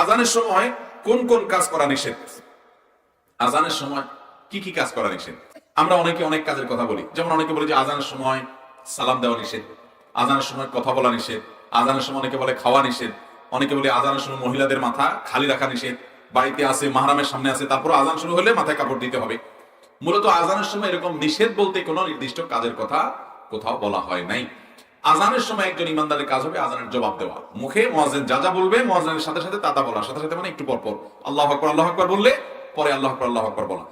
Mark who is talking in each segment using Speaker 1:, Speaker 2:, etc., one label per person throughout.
Speaker 1: আজানের সময় কোন কোন কাজ করা নিষেধ? আজানের সময় কি কি কাজ করা নিষেধ? আমরা অনেকে অনেক কাজের কথা বলি। যেমন অনেকে বলি যে আজানের সময় সালাম দেওয়া নিষেধ, আজানের সময় কথা বলা নিষেধ, আজানের সময় অনেকে বলে খাওয়া নিষেধ, অনেকে বলে আজানের সময় মহিলাদের মাথা খালি রাখা নিষেধ, বাড়িতে আছে, মাহারামের সামনে আছে, তারপর আজান শুরু হলে মাথায় কাপড় দিতে হবে। মূলত আজানের সময় এরকম নিষেধ বলতে কোনো নির্দিষ্ট কাজের কথা কোথাও বলা হয় নাই। আজানের সময় একজন ইমানদারের কাজ হবে আজানের জবাব দেওয়া। মুখে মোয়াজেন যা যা বলবে মোয়াজেনের সাথে সাথে তাতা বলা। সাথে সাথে মানে একটু পর আল্লাহ আকবর আল্লাহ আকবর বললে, পরে আল্লাহ আকবর আল্লাহ আকবর বলা।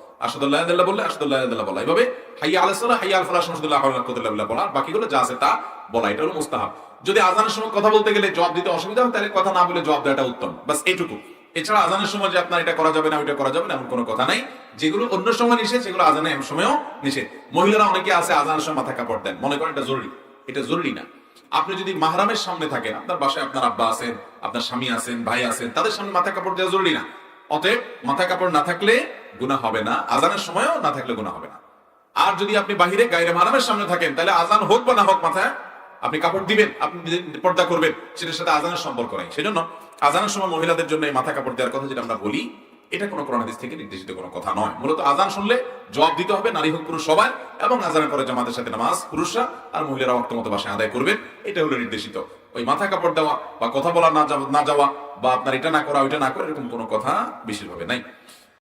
Speaker 1: বললে বলা। এইভাবে হাইয়া আলাইসাল্লাহ হাইয়া আল বলা। বাকিগুলো যা আছে তা বলা। এটা হলো মুস্তাহাব। যদি আজানের সময় কথা বলতে গেলে জবাব দিতে অসুবিধা হয়, তাহলে কথা না বলে জবাব দেওয়াটা উত্তম। বাস এইটুকু। এছাড়া আজানের সময় যে আপনার এটা করা যাবে না, ওইটা করা যাবে না, এমন কোনো কথা নাই। যেগুলো অন্য সময় নিষেধ, সেগুলো আজানের সময়ও নিষেধ। মহিলারা অনেকে আছে আজানের সময় মাথা কাপড় দেন। মনে করেন এটা জরুরি। এটা জরুরি না। আপনি যদি মাহরামের সামনে থাকেন, আপনার বাসায় আপনার আব্বা আছেন, আপনার স্বামী আছেন, ভাই আছেন, তাদের সামনে মাথা কাপড় দেওয়া জরুরি না। অতএব মাথা কাপড় না থাকলে গুনাহ হবে না, আজানের সময়ও না থাকলে গুনাহ হবে না। আর যদি আপনি বাহিরে গায়ের মাহরামের সামনে থাকেন, তাহলে আজান হোক বা না হোক মাথায় আপনি কাপড় দিবেন, আপনি পর্দা করবেন, সেটার সাথে আজানের সম্পর্ক নাই। সেজন্য আজানের সময় মহিলাদের জন্য এই মাথা কাপড় দেওয়ার কথা যেটা আমরা বলি এটা কোনো কোরআন হাদিস থেকে নির্দেশিত কোনো কথা নয়। মূলত আজান শুনলে জবাব দিতে হবে নারী হোক, পুরুষ, সবাই, এবং আজানের পরে জামাতের সাথে নামাজ, পুরুষরা আর মহিলারা অক্ত মতো বাসায় আদায় করবেন, এটা হলো নির্দেশিত। ওই মাথা কাপড় দেওয়া বা কথা বলা, না যাওয়া বা আপনার এটা না করা, ওইটা না করা, এরকম কোনো কথা বিশেষভাবে নাই।